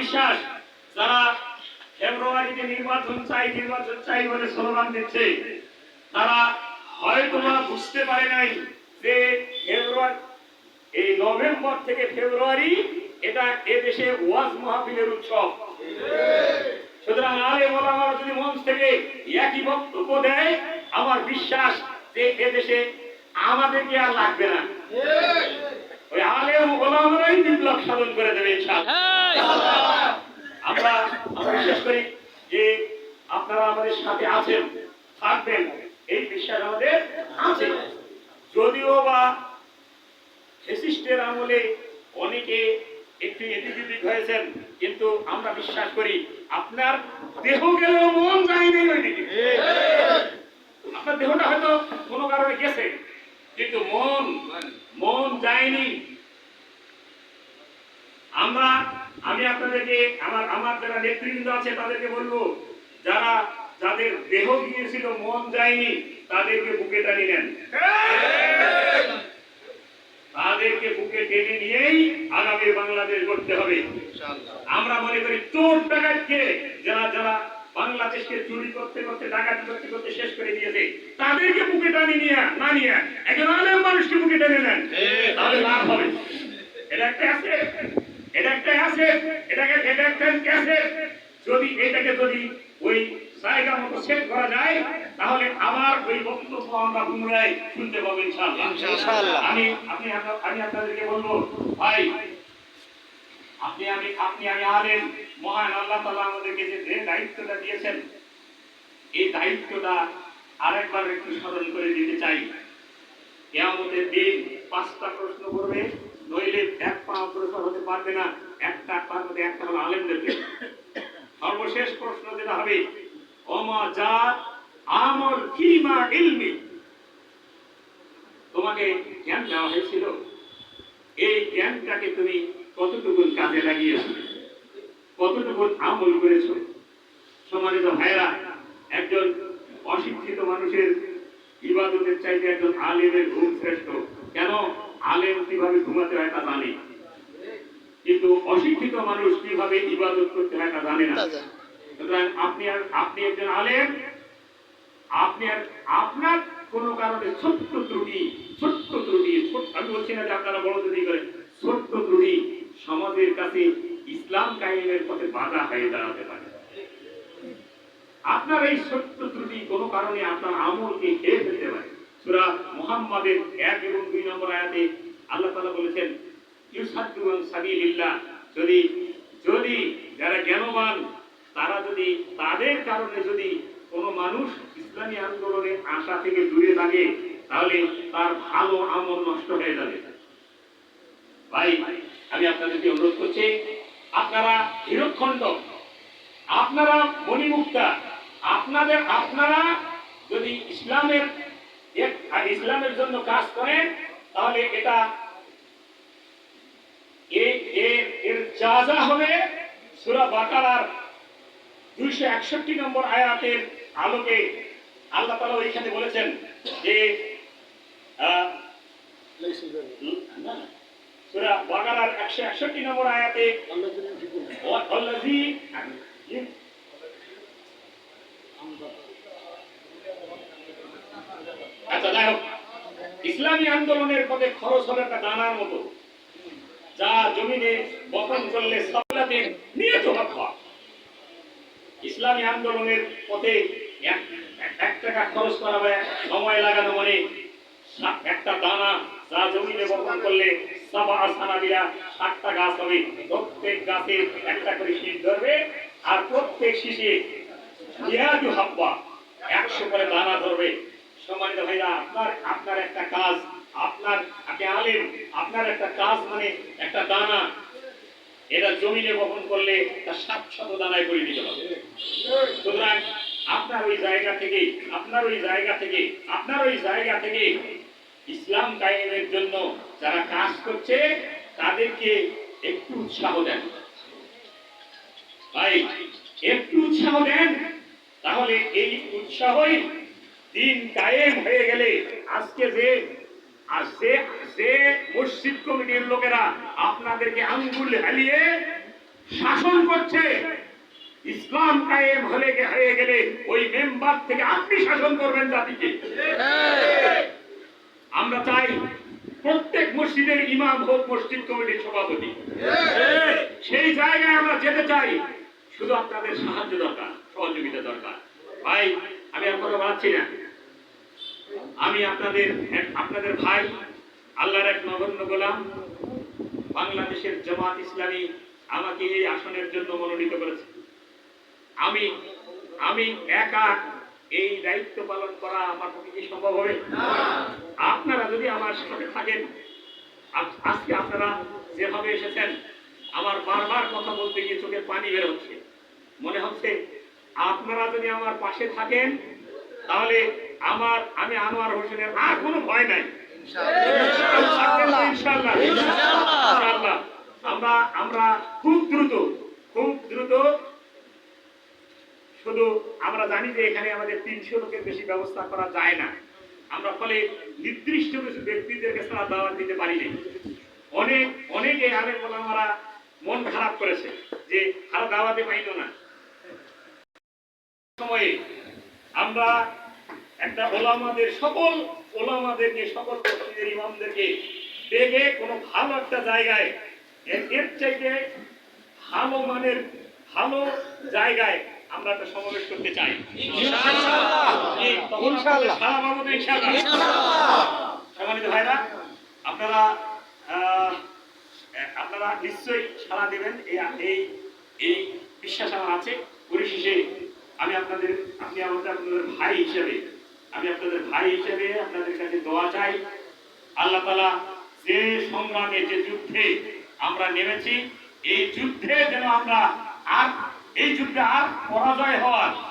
বিশ্বাস যারা ফেব্রুয়ারিতে নির্বাচন চাই নির্বাচন চাই বলে স্লোগান দিচ্ছে, তারা হয়তো বুঝতে পারে নাই যে ফেব্রুয়ারি, এই নভেম্বর থেকে ফেব্রুয়ারি, এটা এদেশে ওয়াজ মাহফিলের উৎসব। সুতরাং আরে যদি মঞ্চ থেকে একই বক্তব্য দেয়, আমার বিশ্বাস যে এদেশে আমাদেরকে আর লাগবে না। ওই আলেম ওলামারাই বিপ্লব সাধন করে দেবে ইনশাআল্লাহ আমরা আমরা বিশ্বাস করি যে আপনারা আমাদের সাথে আছেন, থাকবেন, এই বিশ্বাস আমাদের আছে। যদিও বা ফেসিস্টের আমলে অনেকে একটু এদিক ওদিক হয়েছেন, কিন্তু আমরা বিশ্বাস করি আপনার দেহ গেলেও মন যায়নি ওইদিকে। আপনার দেহটা হয়তো কোনো কারণে গেছে, কিন্তু মন মন যায়নি। আমরা আমি আপনাদেরকে আমার আমার যারা নেতৃবৃন্দ আছে তাদেরকে বলব যারা যাদের দেহ গিয়েছিল মন যায়নি তাদেরকে বুকে টানি নেন। তাদেরকে বুকে টেনে নিয়েই আগামী বাংলাদেশ গড়তে হবে। আমরা মনে করি চোর ডাকাতকে যারা যারা বাংলাদেশকে চুরি করতে করতে ডাকাতি করতে করতে শেষ করে দিয়েছে তাদেরকে বুকে টানি নিয়ে না নিয়ে একজন আলেম মানুষকে বুকে টেনে নেন। তাহলে লাভ হবে। এটা একটা আছে। এটা একটা আছে এটাকে এটা একটা ক্যাসেট যদি এটাকে যদি ওই জায়গা মতো সেট করা যায় তাহলে আবার ওই বক্তব্য আমরা পুনরায় শুনতে পাবো ইনশাআল্লাহ। আমি আপনি আমি আপনাদেরকে বলব ভাই আপনি আমি আপনি আমি আলেন মহান আল্লাহ তাআলা আমাদেরকে যে যে দায়িত্বটা দিয়েছেন এই দায়িত্বটা আরেকবার একটু স্মরণ করে দিতে চাই। কেয়ামতের দিন পাঁচটা প্রশ্ন করবে নইলে এক পা অগ্রসর হতে পারবে না। একটা তার মধ্যে একটা হলো আলেমদেরকে। সর্বশেষ প্রশ্ন যেটা হবে, ওমা যা আমল কিমা ইলমি। তোমাকে জ্ঞান দেওয়া হয়েছিল। এই জ্ঞানটাকে তুমি কতটুকু কাজে লাগিয়েছো? কতটুকু আমল করেছ? সম্মানিত ভাইরা একজন অশিক্ষিত মানুষের ইবাদতের চাইতে একজন আলেমের ঘুম শ্রেষ্ঠ। কেন? আলেম কীভাবে ঘুমাতে হয় তা জানে। কিন্তু অশিক্ষিত মানুষ কীভাবে ইবাদত করতে হয় তা জানে না। সুতরাং আপনি আর আপনি একজন আলেম আপনি আর আপনার কোনো কারণে ছোট্ট ত্রুটি ছোট্ট ত্রুটি আমি বলছি না যে আপনারা বড় ত্রুটি করে ছোট্ট ত্রুটি সমাজের কাছে ইসলাম কায়েমের পথে বাধা হয়ে দাঁড়াতে পারে। আপনার এই ছোট্ট ত্রুটি কোনো কারণে আপনার আমলকে খেয়ে ফেলতে পারে। মুহাম্মাদের এক এবং দুই নম্বর আয়াতে আল্লাহ তাআলা বলেছেন ইউসাদ্দুন সাবিলিল্লাহ। যদি যদি যারা জ্ঞানবান, তারা যদি তাদের কারণে যদি কোনো মানুষ ইসলামী আন্দোলনের আশা থেকে দূরে থাকে, তাহলে তার ভালো আমল নষ্ট হয়ে যাবে। ভাই, আমি আপনাদেরকে অনুরোধ করছি, আপনারা হিরক্ষণ্ড আপনারা মণিমুক্তা, আপনাদের, আপনারা যদি ইসলামের আর ইসলামের জন্য কাজ করেন তাহলে এটা এর যা যা হবে সুরা বাকারার দুইশো একষট্টি নম্বর আয়াতের আলোকে আল্লাহ তালা ওইখানে বলেছেন যে সুরা বাকারার একশো একষট্টি নম্বর আয়াতে খরচ একটা দানার মতো। যা জমিনে বপন করলে সবলাতে নিয়ত হওয়া ইসলামী আন্দোলনের পথে এক টাকা খরচ করা হয়, সময় লাগানো মানে একটা দানা যা জমিনে বপন করলে সাবা দিয়া ষাটটা গাছ হবে। প্রত্যেক গাছে একটা করে শীষ ধরবে আর প্রত্যেক শীষে একশো করে দানা ধরবে। সম্মানিত ভাইরা, আপনার আপনার একটা কাজ আপনার, আপনি আলেম, আপনার একটা কাজ মানে একটা দানা। এটা জমিনে বপন করলে তা সাত শত দানায় পরিণত হবে। সুতরাং আপনার ওই জায়গা থেকে আপনার ওই জায়গা থেকে আপনার ওই জায়গা থেকে ইসলাম কায়েমের জন্য যারা কাজ করছে, তাদেরকে একটু উৎসাহ দেন। ভাই, একটু উৎসাহ দেন, তাহলে এই উৎসাহই দিন কায়েম হয়ে গেলে আজকে যে মসজিদ কমিটির লোকেরা আপনাদেরকে আঙ্গুল হালিয়ে শাসন করছে। ইসলাম কায়েম হলে হয়ে গেলে ওই মেম্বার থেকে আপনি শাসন করবেন জাতিকে। আমরা চাই প্রত্যেক মসজিদের ইমাম হোক, মসজিদ কমিটির সভাপতি। সেই জায়গায় আমরা যেতে চাই। শুধু আপনাদের সাহায্য দরকার, সহযোগিতা দরকার। ভাই, আমি আর কথা বাড়াচ্ছি না। আমি আপনাদের আপনাদের ভাই আল্লাহর এক নগণ্য গোলাম, বাংলাদেশের জামাত ইসলামী আমাকে এই আসনের জন্য মনোনীত করেছে। আমি আমি একা এই দায়িত্ব পালন করা আমার পক্ষে কি সম্ভব হবে? আপনারা যদি আমার সাথে থাকেন আজকে আপনারা যেভাবে এসেছেন, আমার বারবার কথা বলতে গিয়ে চোখে পানি বের হচ্ছে। মনে হচ্ছে আপনারা যদি আমার পাশে থাকেন, তাহলে আমার আমি আনোয়ার হোসেনের আর কোনো ভয় নাই। আমরা আমরা খুব দ্রুত খুব দ্রুত, শুধু আমরা জানি যে এখানে আমাদের তিনশো লোকের বেশি ব্যবস্থা করা যায় না। আমরা ফলে নির্দিষ্ট কিছু ব্যক্তিদেরকে সারা দাওয়াত দিতে পারি নাই। অনেক, অনেকে আলেম ওলামারা মন খারাপ করেছে যে সারা দাওয়াতে পাইল না। সময়ে আমরা একটা ওলামাদের সকল ওলামাদেরকে সকল মসজিদের ইমামদেরকে ডেকে কোনো ভালো একটা জায়গায় এর- চাইতে ভালো মানের ভালো জায়গায় আমরা একটা সমাবেশ করতে চাই? সম্মানিত ভাইরা আপনারা আপনারা নিশ্চয়ই সাড়া দেবেন এই এই এই বিশ্বাস আমার আছে। পরিশেষে আমি আপনাদের আপনি আমাদের আপনাদের ভাই হিসেবে আমি আপনাদের ভাই হিসেবে আপনাদের কাছে দোয়া চাই। আল্লাহ তালা যে সংগ্রামে, যে যুদ্ধে আমরা নেমেছি, এই যুদ্ধে যেন আমরা আর, এই যুদ্ধে আর পরাজয় হওয়ার